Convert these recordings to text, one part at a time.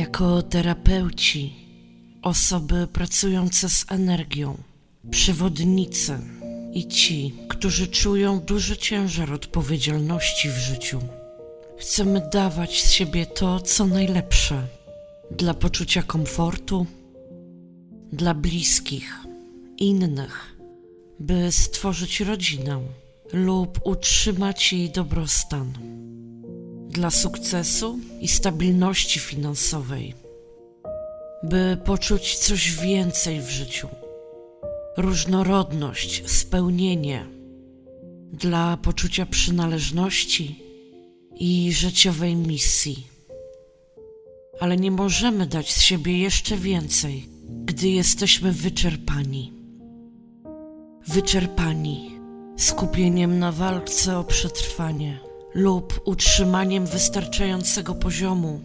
Jako terapeuci, osoby pracujące z energią, przewodnicy i ci, którzy czują duży ciężar odpowiedzialności w życiu, chcemy dawać z siebie to, co najlepsze dla poczucia komfortu, dla bliskich, innych, by stworzyć rodzinę lub utrzymać jej dobrostan dla sukcesu i stabilności finansowej, by poczuć coś więcej w życiu, różnorodność, spełnienie, dla poczucia przynależności i życiowej misji. Ale nie możemy dać z siebie jeszcze więcej, gdy jesteśmy wyczerpani. Wyczerpani skupieniem na walce o przetrwanie lub utrzymaniem wystarczającego poziomu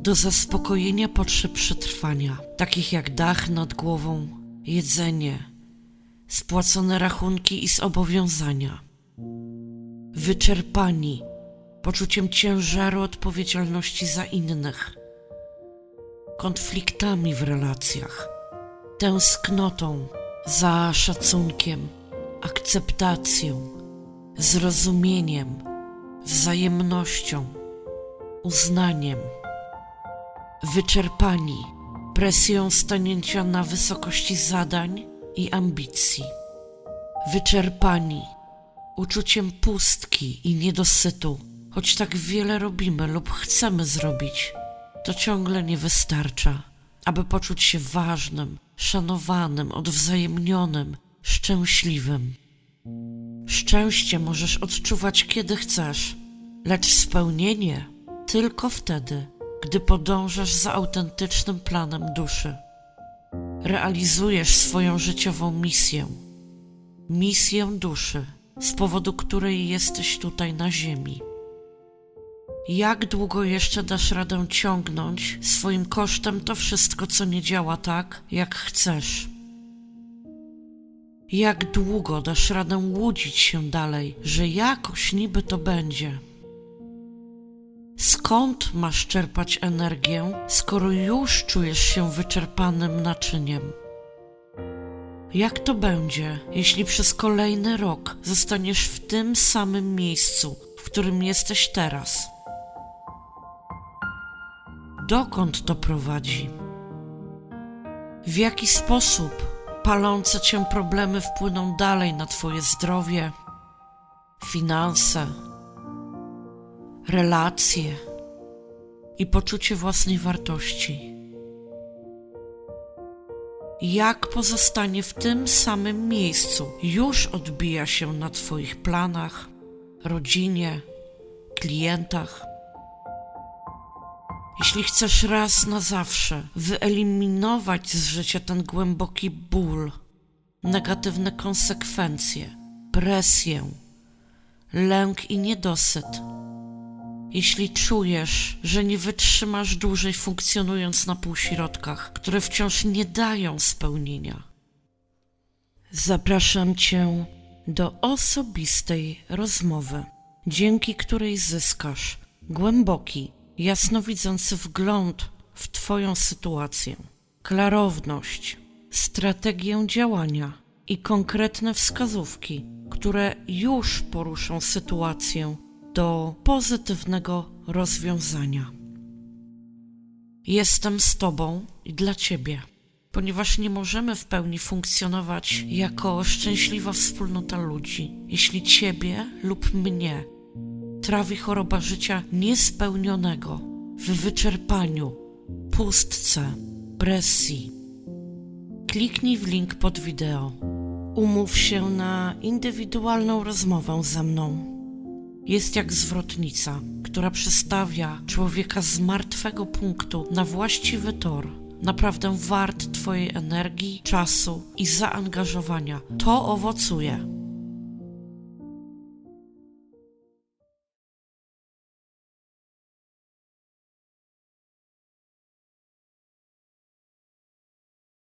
do zaspokojenia potrzeb przetrwania, takich jak dach nad głową, jedzenie, spłacone rachunki i zobowiązania. Wyczerpani poczuciem ciężaru odpowiedzialności za innych, konfliktami w relacjach, tęsknotą za szacunkiem, akceptacją, zrozumieniem, wzajemnością, uznaniem, wyczerpani presją stanięcia na wysokości zadań i ambicji, wyczerpani uczuciem pustki i niedosytu, choć tak wiele robimy lub chcemy zrobić, to ciągle nie wystarcza, aby poczuć się ważnym, szanowanym, odwzajemnionym, szczęśliwym. Szczęście możesz odczuwać kiedy chcesz, lecz spełnienie tylko wtedy, gdy podążasz za autentycznym planem duszy. Realizujesz swoją życiową misję, misję duszy, z powodu której jesteś tutaj na Ziemi. Jak długo jeszcze dasz radę ciągnąć swoim kosztem to wszystko, co nie działa tak, jak chcesz? Jak długo dasz radę łudzić się dalej, że jakoś niby to będzie? Skąd masz czerpać energię, skoro już czujesz się wyczerpanym naczyniem? Jak to będzie, jeśli przez kolejny rok zostaniesz w tym samym miejscu, w którym jesteś teraz? Dokąd to prowadzi? W jaki sposób palące cię problemy wpłyną dalej na Twoje zdrowie, finanse, relacje i poczucie własnej wartości. Jak pozostanie w tym samym miejscu już odbija się na Twoich planach, rodzinie, klientach. Jeśli chcesz raz na zawsze wyeliminować z życia ten głęboki ból, negatywne konsekwencje, presję, lęk i niedosyt, jeśli czujesz, że nie wytrzymasz dłużej funkcjonując na półśrodkach, które wciąż nie dają spełnienia, zapraszam Cię do osobistej rozmowy, dzięki której zyskasz głęboki, jasnowidzący wgląd w Twoją sytuację, klarowność, strategię działania i konkretne wskazówki, które już poruszą sytuację do pozytywnego rozwiązania. Jestem z Tobą i dla Ciebie, ponieważ nie możemy w pełni funkcjonować jako szczęśliwa wspólnota ludzi, jeśli Ciebie lub mnie trawi choroba życia niespełnionego, w wyczerpaniu, pustce, presji. Kliknij w link pod wideo. Umów się na indywidualną rozmowę ze mną. Jest jak zwrotnica, która przestawia człowieka z martwego punktu na właściwy tor. Naprawdę wart Twojej energii, czasu i zaangażowania. To owocuje.